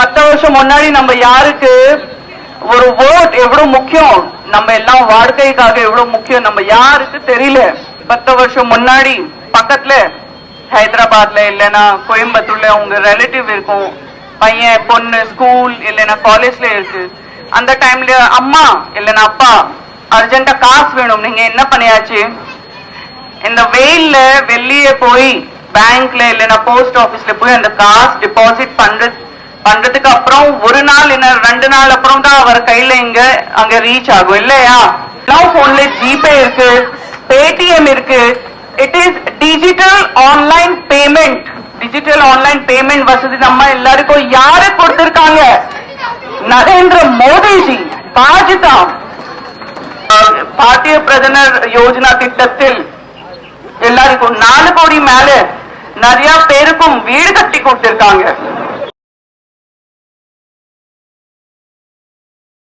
பத்து வருஷம் முன்னாடி நம்ம யாருக்கு ஒரு ஓட் எவ்வளவு முக்கியம்? நம்ம எல்லாம் வாழ்க்கைக்காக எவ்வளவு முக்கியம்? நம்ம யாருக்கு தெரியல. பத்து வருஷம் முன்னாடி பக்கத்துல ஹைதராபாத்ல இல்லைன்னா கோயம்புத்தூர்ல உங்க ரிலேட்டிவ் இருக்கும். பையன் பொண்ணு ஸ்கூல் இல்லைன்னா காலேஜ்ல இருக்கு. அந்த டைம்ல அம்மா இல்லைன்னா அப்பா அர்ஜென்டா காசு வேணும். நீங்க என்ன பண்ணியாச்சு? இந்த வெயில்ல வெளியே போய் பேங்க்ல இல்லைன்னா போஸ்ட் ஆபீஸ்ல போய் அந்த காசு டிபாசிட் பண்றது பண்றதுக்கு அப்புறம் ஒரு நாள் என்ன ரெண்டு நாள் அப்புறம் தான் அவர் கையில இங்க அங்க ரீச் ஆகும். இல்லையா? எல்லாம் போன்ல ஜிபே இருக்கு பேடிஎம் இருக்கு. It is digital online payment digital online payment வசதி நம்ம எல்லாருக்கும் யாரு கொடுத்திருக்காங்க? நரேந்திர மோடிஜி பாஜிதா. பாரதிய பிரதமர் யோஜனா திட்டத்தில் எல்லாருக்கும் நாலு கோடி மேல நிறைய பேருக்கும் வீடு கட்டி கொடுத்திருக்காங்க.